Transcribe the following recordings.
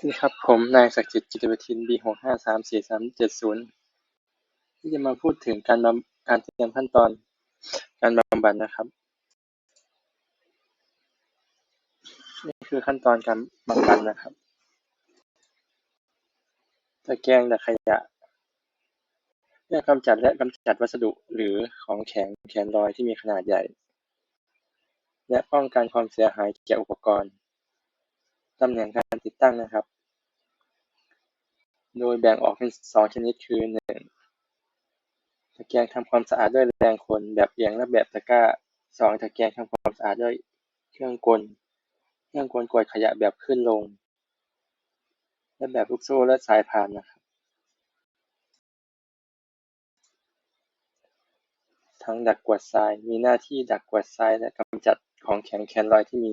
สวัสดีครับ ผม นายศักดิ์สิทธิ์ จิตรประทิน B หกห้าสามสี่สามเจ็ดศูนย์ที่จะมาพูดถึงการบำการเตรียมขั้นตอน การบำบัดนะครับ นี่คือขั้นตอนการบำบัดนะครับ ตะแกรงดักขยะเพื่อกำจัดและกำจัดวัสดุหรือของแข็งแข็งลอยที่มีขนาดใหญ่ และป้องกันความเสียหายแก่อุปกรณ์ตำแหน่งการ ตั้งนะครับ โดยแบ่งออกเป็นสองชนิดคือหนึ่งตะแกรงทำความสะอาดด้วยแรงคนแบบเอียงและแบบตะกร้าสองตะแกรงทำความสะอาดด้วยเครื่องกล เครื่องกลกวาดขยะแบบขึ้นลง และแบบลูกโซ่และสายพานนะครับถังดักกวาดทรายมีหน้าที่ดักกวาดทรายและกำจัดของแข็งแข็งลอยที่มี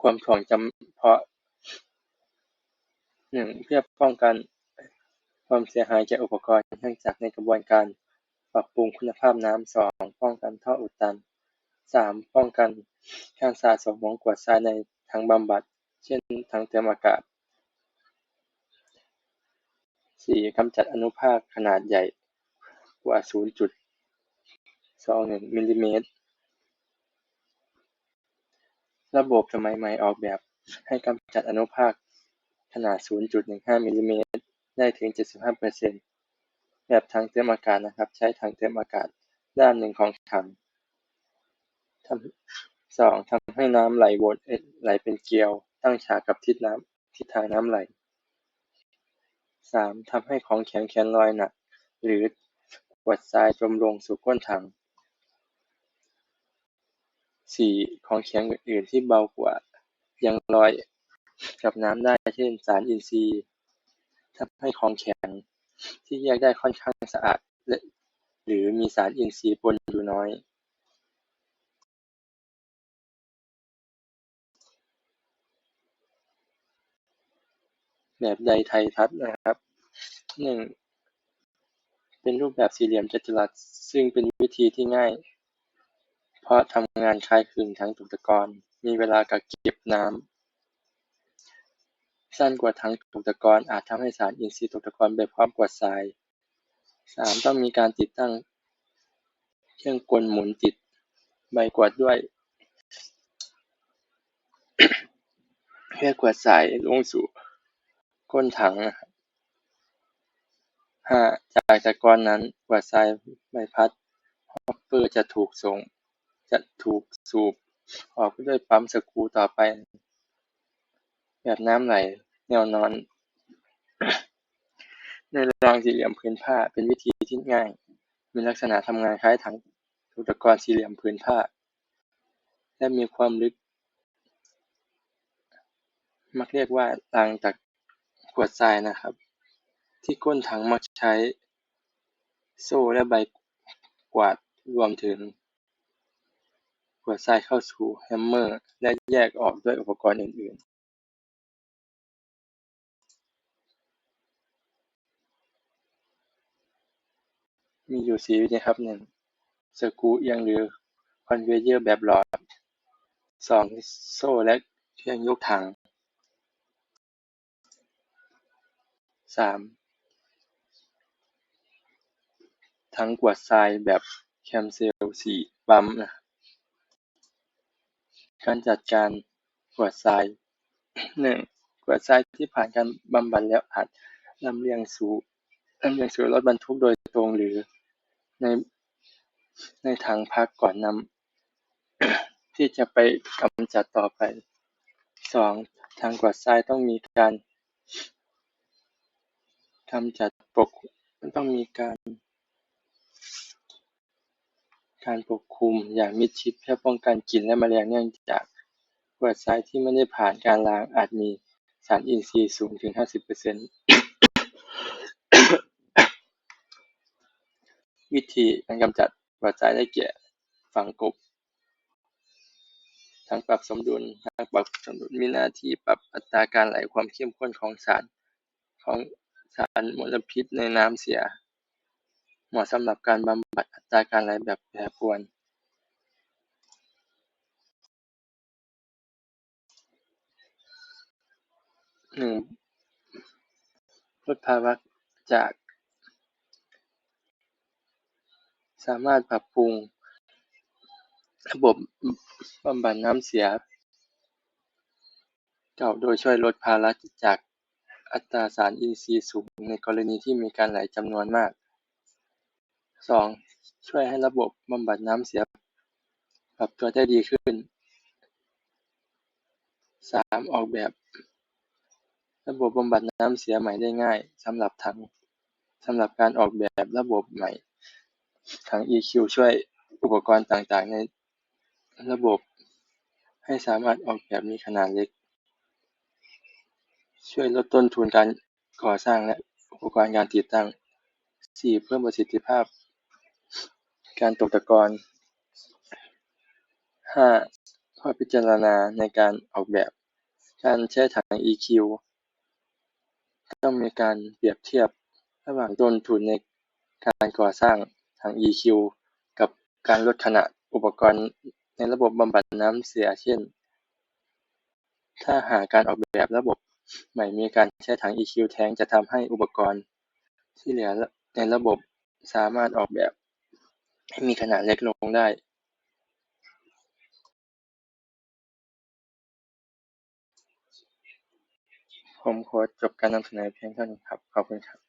ความถ่วงจำเพาะหนึ่งเพื่อป้องกันความเสียหายแก่อุปกรณ์เนื่องจากในกระบวนการปรับปรุงคุณภาพน้ำสองป้องกันท่ออุดตันสามป้องกันการสะสมของกรวดทรายในถังบำบัด เช่นถังเตรียมอากาศสี่กำจัดอนุภาคขนาดใหญ่กว่าศูนย์จุดสองหนึ่งมิลลิเมตร ระบบสมัยใหม่ออกแบบให้กำจัดอนุภาคขนาด 0.15 มิลลิเมตร ได้ถึง 75เปอร์เซ็นต์แบบถังเตรียมอากาศนะครับ ใช้ถังเตรียมอากาศด้านหนึ่งของถังทำสองทำให้น้ำไหลวนไหลเป็นเกลียว ตั้งฉากกับทิศน้ำทิศทางน้ำไหลสามทำให้ของแข็งแข็งลอยหนัก หรือกวดทรายจมลงสู่ก้นถัง สี่ ของแข็งอื่น ๆ ที่เบากว่า ยังลอยกับน้ำได้ เช่น สารอินทรีย์ทำให้ของแข็งที่แยกได้ค่อนข้างสะอาดหรือมีสารอินทรีย์ปนอยู่น้อย แบบใดไทยทัศนะครับหนึ่งเป็นรูปแบบสี่เหลี่ยมจัตุรัสซึ่งเป็นวิธีที่ง่าย เพราะทำงานคล้ายคลึงทั้งตกตะกอน มีเวลากักเก็บน้ำสั้นกว่าถังตกตะกอน อาจทำให้สารอินทรีย์ตกตะกอนไปพร้อมกวาดทราย สามต้องมีการติดตั้งเครื่องกลหมุนติดใบกวาดด้วย เพื่อกวาดทรายลงสู่ก้นถังนะครับห้าจากตะกอนนั้นกวาดทรายใบพัดฮอปเปอร์จะถูกส่ง จะถูกสูบออกด้วยปั๊มสกรูต่อไปแบบน้ำไหลแนวนอน ในรางสี่เหลี่ยมผืนผ้าเป็นวิธีที่ง่าย มีลักษณะทำงานคล้ายถังอุปกรณ์สี่เหลี่ยมผืนผ้า และมีความลึก มักเรียกว่ารางตักกวดทรายนะครับ ที่ก้นถังมักใช้ โซ่และใบกวาดรวมถึง กวดทรายเข้าสู่แฮมเมอร์และแยกออกด้วยอุปกรณ์อื่นๆมีอยู่สี่วิธีครับ หนึ่งสกรูเอียงหรือคอนเวเยอร์แบบหลอดสองโซ่และเครื่องยกถังสามถังกวาดทรายแบบแคมเซลสี่ปั๊มนะ การจัดการกวาดทราย หนึ่งกวาดทรายที่ผ่านการบำบัดแล้วอาจลำเลียงสู่ ลำเลียงสู่รถบรรทุกโดยตรงหรือใน ในถังพักก่อนนำ ที่จะไปกำจัดต่อไป สอง ถังกวาดทรายต้องมีการกำจัดปก ต้องมีการ การปกคลุมอย่างมิดชิดเพื่อป้องกันกลิ่นและแมลง เนื่องจากกวดทรายที่ไม่ได้ผ่านการล้างอาจมีสารอินทรีย์สูงถึงห้าสิบเปอร์เซ็นต์ วิธีการกำจัดกวดทรายได้แก่ฝังกลบถังปรับสมดุลถังปรับสมดุลมีหน้าที่ปรับอัตราการไหลความเข้มข้นของสารของสารมลพิษในน้ำเสีย เหมาะสำหรับการบำบัดอัตราการไหลแบบแปรปรวนหนึ่งลดภาระจาก สามารถปรับปรุง ระบบบำบัดน้ำเสีย เก่าโดยช่วยลดภาระจากอัตราสารอินทรีย์สูงในกรณีที่มีการไหลจำนวนมาก สอง ช่วยให้ระบบบำบัดน้ำเสียปรับตัวได้ดีขึ้นสามออกแบบ ระบบบำบัดน้ำเสียใหม่ได้ง่ายสำหรับถังสำหรับการออกแบบระบบใหม่ถัง EQ ช่วยอุปกรณ์ต่างต่างในระบบ ให้สามารถออกแบบมีขนาดเล็ก ช่วยลดต้นทุนการก่อสร้างและอุปกรณ์การติดตั้งสี่เพิ่มประสิทธิภาพ การตกตะกอนห้าข้อพิจารณาในการออกแบบ การใช้ถัง EQ ต้องมีการเปรียบเทียบระหว่างต้นทุนในการก่อสร้างถัง EQ กับการลดขนาดอุปกรณ์ในระบบบำบัดน้ำเสียเช่น ถ้าหากการออกแบบระบบใหม่มีการใช้ถัง EQ แทนจะทำให้อุปกรณ์ที่เหลือในระบบสามารถออกแบบ ให้มีขนาดเล็กลงได้ผมขอจบการนำเสนอเพียงเท่านี้ครับ ขอบคุณครับ